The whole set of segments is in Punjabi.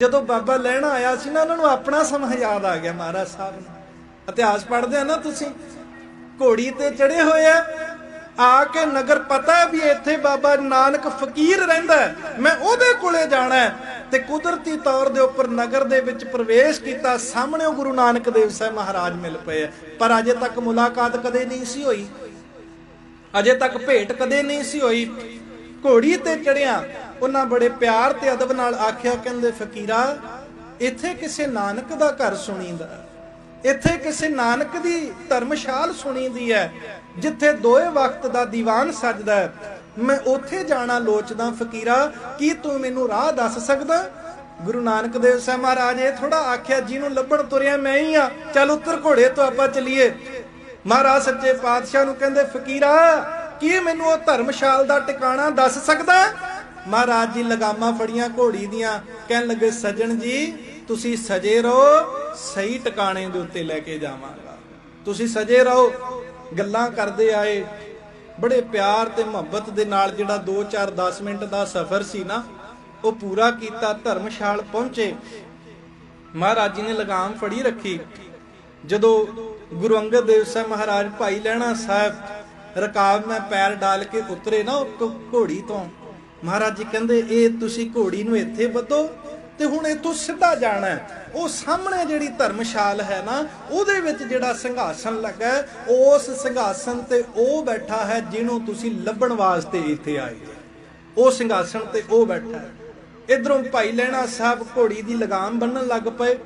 ਜਦੋਂ ਬਾਬਾ ਲੈਣ ਆਇਆ ਸੀ ਨਾ, ਉਹਨਾਂ ਨੂੰ ਆਪਣਾ ਸਮਾਂ ਯਾਦ ਆ ਗਿਆ ਮਹਾਰਾਜ ਸਾਹਿਬ ਨੂੰ। ਇਤਿਹਾਸ ਪੜ੍ਹਦੇ ਆ ਨਾ ਤੁਸੀਂ। ਘੋੜੀ ਤੇ ਚੜੇ ਹੋਏ ਆ। ਆ ਕੇ ਨਗਰ ਪਤਾ ਵੀ ਇੱਥੇ ਬਾਬਾ ਨਾਨਕ ਫਕੀਰ ਰਹਿੰਦਾ ਮੈਂ ਉਹਦੇ ਕੋਲੇ ਜਾਣਾ ਤੇ ਕੁਦਰਤੀ ਤੌਰ ਦੇ ਉੱਪਰ ਨਗਰ ਦੇ ਵਿੱਚ ਪ੍ਰਵੇਸ਼ ਕੀਤਾ, ਸਾਹਮਣੇ ਉਹ ਗੁਰੂ ਨਾਨਕ ਦੇਵ ਸਾਹਿਬ ਮਹਾਰਾਜ ਮਿਲ ਪਏ ਆ। ਪਰ ਅਜੇ ਤੱਕ ਮੁਲਾਕਾਤ ਕਦੇ ਨਹੀਂ ਸੀ ਹੋਈ। ਅਜੇ ਤੱਕ ਭੇਟ ਕਦੇ ਨਹੀਂ ਸੀ ਹੋਈ। ਘੋੜੀ ਤੇ ਚੜਿਆ ਉਹਨਾਂ ਬੜੇ ਪਿਆਰ ਤੇ ਅਦਬ ਨਾਲ ਆਖਿਆ, ਕਹਿੰਦੇ, ਫਕੀਰਾ, ਇੱਥੇ ਕਿਸੇ ਨਾਨਕ ਦਾ ਘਰ ਸੁਣੀਦਾ ਇੱਥੇ ਕਿਸੇ ਨਾਨਕ ਦੀ ਧਰਮਸ਼ਾਲ ਸੁਣੀਦੀ ਹੈ, ਜਿੱਥੇ ਦੋਏ ਵਕਤ ਦਾ ਦੀਵਾਨ ਸਜਦਾ ਹੈ। ਮੈਂ ਉੱਥੇ ਜਾਣਾ ਲੋਚਦਾ, ਫਕੀਰਾ, ਕੀ ਤੂੰ ਮੈਨੂੰ ਰਾਹ ਦੱਸ ਸਕਦਾ? ਗੁਰੂ ਨਾਨਕ ਦੇਵ ਸਾਹਿਬ ਮਹਾਰਾਜ ਇਹ ਥੋੜਾ ਆਖਿਆ, ਜਿਹਨੂੰ ਲੱਭਣ ਤੁਰਿਆ ਮੈਂ ਹੀ ਆ ਚੱਲ ਉੱਤਰ ਘੋੜੇ ਤੋਂ ਆਪਾਂ ਚਲੀਏ। ਮਹਾਰਾਜ ਸੱਚੇ ਪਾਤਸ਼ਾਹ ਨੂੰ ਕਹਿੰਦੇ, ਫਕੀਰਾ, ਕੀ ਮੈਨੂੰ ਉਹ ਧਰਮਸ਼ਾਲ ਦਾ ਟਿਕਾਣਾ ਦੱਸ ਸਕਦਾ? ਮਹਾਰਾਜ ਜੀ ਲਗਾਮਾਂ ਫੜੀਆਂ, ਘੋੜੀ ਦੀਆਂ, ਕਹਿਣ ਲੱਗੇ, ਸੱਜਣ ਜੀ, ਤੁਸੀਂ ਸਜੇ ਰਹੋ, ਸਹੀ ਟਿਕਾਣੇ ਦੇ ਉੱਤੇ ਲੈ ਕੇ ਜਾਵਾਂਗਾ। ਤੁਸੀਂ ਸਜੇ ਰਹੋ, ਗੱਲਾਂ ਕਰਦੇ ਆਏ। ਬੜੇ ਪਿਆਰ ਤੇ ਮੁਹੱਬਤ ਦੇ ਨਾਲ ਜਿਹੜਾ 2 4 10 ਮਿੰਟ ਦਾ ਸਫ਼ਰ ਸੀ ਨਾ, ਉਹ ਪੂਰਾ ਕੀਤਾ, ਧਰਮਸ਼ਾਲ ਪਹੁੰਚੇ। ਮਹਾਰਾਜ ਜੀ ਨੇ ਲਗਾਮ ਫੜੀ ਰੱਖੀ। ਜਦੋਂ ਗੁਰੂ ਅੰਗਦ ਦੇਵ ਸਾਹਿਬ ਮਹਾਰਾਜ ਭਾਈ ਲੈਣਾ ਸਾਹਿਬ, ਰਕਾਬ ਮੈਂ ਪੈਰ ਡਾਲ ਕੇ ਉਤਰੇ ਨਾ, ਉਹ ਘੋੜੀ ਤੋਂ ਮਹਾਰਾਜ ਜੀ ਕਹਿੰਦੇ ਇਹ ਤੁਸੀਂ ਘੋੜੀ ਨੂੰ ਇੱਥੇ ਬੱਧੋ ਤੇ ਹੁਣ ਇੱਥੋਂ ਸਿੱਧਾ ਜਾਣਾ ਉਹ ਸਾਹਮਣੇ ਜਿਹੜੀ ਧਰਮਸ਼ਾਲ ਹੈ ਨਾ ਉਹਦੇ ਵਿੱਚ ਜਿਹੜਾ ਸਿੰਘਾਸਨ ਲੱਗਾ ਹੈ, ਉਸ ਸਿੰਘਾਸਨ ਤੇ ਉਹ ਬੈਠਾ ਹੈ ਜਿਹਨੂੰ ਤੁਸੀਂ ਲੱਭਣ ਵਾਸਤੇ ਇੱਥੇ ਆਏ ਉਹ ਸੰਘਾਸਨ ਤੇ ਉਹ ਬੈਠਾ ਹੈ। ਇਧਰੋਂ ਭਾਈ ਲੈਣਾ ਸਾਹਿਬ ਘੋੜੀ ਦੀ ਲਗਾਮ ਬੰਨਣ ਲੱਗ ਪਏ।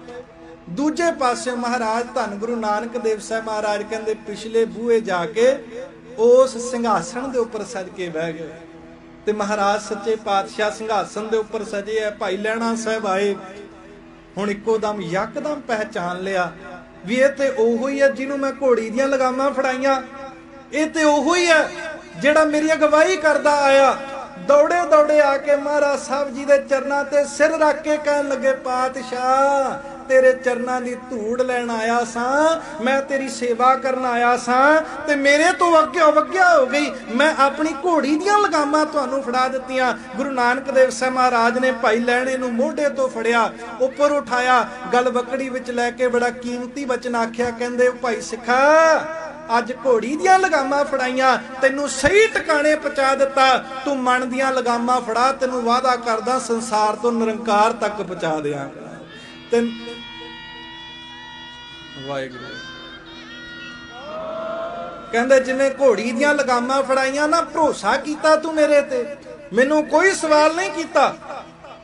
ਦੂਜੇ ਪਾਸੇ ਮਹਾਰਾਜ ਧੰਨ ਗੁਰੂ ਨਾਨਕ ਦੇਵ ਸਾਹਿਬ ਮਹਾਰਾਜ ਕਹਿੰਦੇ ਪਿਛਲੇ ਬੂਹੇ ਜਾ ਕੇ ਉਸ ਸਿੰਘਾਸਣ ਦੇ ਉੱਪਰ ਸਜ ਕੇ ਬਹਿ ਗਏ। ਤੇ ਮਹਾਰਾਜ ਸੱਚੇ ਪਾਤਸ਼ਾਹ ਸਿੰਘਾਸਣ ਦੇ ਉੱਪਰ ਸਜੇ ਆ, ਭਾਈ ਲੈਣਾ ਸਾਹਿਬ ਆਏ। ਹੁਣ ਇੱਕੋ ਦਮ ਯਕਦਮ ਪਹਿਚਾਨ ਲਿਆ ਵੀ ਇਹ ਤੇ ਉਹੋ ਹੀ ਹੈ ਜਿਹਨੂੰ ਮੈਂ ਘੋੜੀ ਦੀਆਂ ਲਗਾਮਾਂ ਫੜਾਈਆਂ। ਇਹ ਤੇ ਉਹੋ ਹੀ ਹੈ ਜਿਹੜਾ ਮੇਰੀ ਅਗਵਾਈ ਕਰਦਾ ਆਇਆ। ਦੌੜੇ ਦੌੜੇ ਆ ਕੇ ਮਹਾਰਾਜ ਸਾਹਿਬ ਜੀ ਦੇ ਚਰਨਾਂ ਤੇ ਸਿਰ ਰੱਖ ਕੇ ਕਹਿਣ ਲੱਗੇ, ਪਾਤਸ਼ਾਹ ਤੇਰੇ ਚਰਨਾਂ ਦੀ ਧੂੜ ਲੈਣ ਆਇਆ ਸਾਂ, ਮੈਂ ਤੇਰੀ ਸੇਵਾ ਕਰਨ ਆਇਆ ਸਾਂ ਤੇ ਮੇਰੇ ਤੋਂ ਅੱਗੇ ਵਗਿਆ ਹੋ ਗਈ। ਮੈਂ ਆਪਣੀ ਘੋੜੀ ਦੀਆਂ ਲਗਾਮਾਂ ਤੁਹਾਨੂੰ ਫੜਾ ਦਿੱਤੀਆਂ। ਗੁਰੂ ਨਾਨਕ ਦੇਵ ਸਾਹਿਬ ਮਹਾਰਾਜ ਨੇ ਭਾਈ ਲੈਣੇ ਨੂੰ ਮੋਢੇ ਤੋਂ ਫੜਿਆ, ਉੱਪਰ ਉਠਾਇਆ, ਗਲ ਬੱਕੜੀ ਵਿੱਚ ਲੈ ਕੇ ਬੜਾ ਕੀਮਤੀ ਬਚਨ ਆਖਿਆ, ਕਹਿੰਦੇ, ਭਾਈ ਸਿੱਖਾ, ਅੱਜ ਘੋੜੀ ਦੀਆਂ ਲਗਾਮਾਂ ਫੜਾਈਆਂ, ਤੈਨੂੰ ਸਹੀ ਟਿਕਾਣੇ ਪਹੁੰਚਾ ਦਿੱਤਾ। ਤੂੰ ਮਨ ਦੀਆਂ ਲਗਾਮਾਂ ਫੜਾ, ਤੈਨੂੰ ਵਾਅਦਾ ਕਰਦਾ, ਸੰਸਾਰ ਤੋਂ ਨਿਰੰਕਾਰ ਤੱਕ ਪਹੁੰਚਾ ਦਿਆਂ। ਤੇ ਵਾਹਿਗੁਰੂ। ਕਹਿੰਦੇ, ਜਿਵੇਂ ਘੋੜੀ ਦੀਆਂ ਲਗਾਮਾਂ ਫੜਾਈਆਂ, ਨਾ ਭਰੋਸਾ ਕੀਤਾ ਤੂੰ ਮੇਰੇ ਤੇ। ਮੈਨੂੰ ਕੋਈ ਸਵਾਲ ਨਹੀਂ ਕੀਤਾ।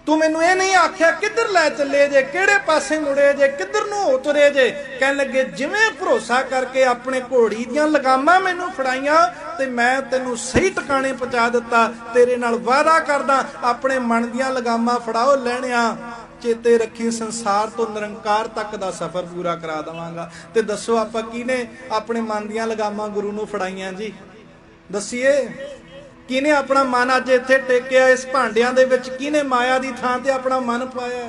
ਤੂੰ ਮੈਨੂੰ ਇਹ ਨਹੀਂ ਆਖਿਆ, ਕਿੱਧਰ ਲੈ ਚੱਲੇ ਜੇ, ਕਿਹੜੇ ਪਾਸੇ ਮੁੜੇ ਜੇ, ਕਿੱਧਰ ਨੂੰ ਹੋ ਤੁਰੇ ਜੇ? ਕਹਿਣ ਲੱਗੇ, ਜਿਵੇਂ ਭਰੋਸਾ ਕਰਕੇ ਆਪਣੇ ਘੋੜੀ ਦੀਆਂ ਲਗਾਮਾਂ ਮੈਨੂੰ ਫੜਾਈਆਂ, ਤੇ ਮੈਂ ਤੈਨੂੰ ਸਹੀ ਟਿਕਾਣੇ ਪਹੁੰਚਾ ਦਿੱਤਾ, ਤੇਰੇ ਨਾਲ ਵਾਅਦਾ ਕਰਦਾ, ਆਪਣੇ ਮਨ ਦੀਆਂ ਲਗਾਮਾਂ ਫੜਾਓ, ਲੈਣਿਆ। ਚੇਤੇ ਰੱਖੀ ਸੰਸਾਰ ਤੋਂ ਨਿਰੰਕਾਰ ਤੱਕ ਦਾ ਸਫ਼ਰ ਪੂਰਾ ਕਰਾ ਦਵਾਂਗਾ। ਤੇ ਦੱਸੋ ਆਪਾਂ ਕਿਹਨੇ ਆਪਣੇ ਮਨ ਦੀਆਂ ਲਗਾਮਾਂ ਗੁਰੂ ਨੂੰ ਫੜਾਈਆਂ ਜੀ? ਦੱਸੀਏ, ਕਿਹਨੇ ਆਪਣਾ ਮਨ ਅੱਜ ਇੱਥੇ ਟੇਕਿਆ? ਇਸ ਭਾਂਡਿਆਂ ਦੇ ਵਿੱਚ ਕਿਹਨੇ ਮਾਇਆ ਦੀ ਥਾਂ ਤੇ ਆਪਣਾ ਮਨ ਪਾਇਆ?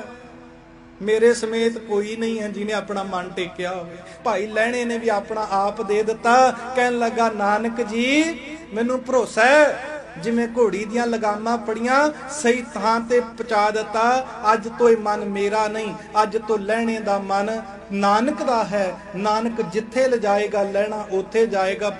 ਮੇਰੇ ਸਮੇਤ ਕੋਈ ਨਹੀਂ ਹੈ ਜਿਹਨੇ ਆਪਣਾ ਮਨ ਟੇਕਿਆ ਹੋਵੇ। ਭਾਈ ਲੈਣੇ ਨੇ ਵੀ ਆਪਣਾ ਆਪ ਦੇ ਦਿੱਤਾ। ਕਹਿਣ ਲੱਗਾ, ਨਾਨਕ ਜੀ, ਮੈਨੂੰ ਭਰੋਸਾ ਹੈ ਜਿਵੇਂ ਘੋੜੀ ਦੀਆਂ ਲਗਾਮਾਂ ਪੜੀਆਂ ਸਹੀ ਥਾਂ ਤੇ ਪਹੁੰਚਾ ਦਿੱਤਾ, ਅੱਜ ਤੋਂ ਇਹ ਮਨ ਮੇਰਾ ਨਹੀਂ, ਅੱਜ ਤੋਂ ਲੈਣੇ ਦਾ ਮਨ ਨਾਨਕ ਦਾ ਹੈ, ਨਾਨਕ ਜਿੱਥੇ ਲਿਜਾਏਗਾ, ਲੈਣਾ ਉੱਥੇ ਜਾਏਗਾ।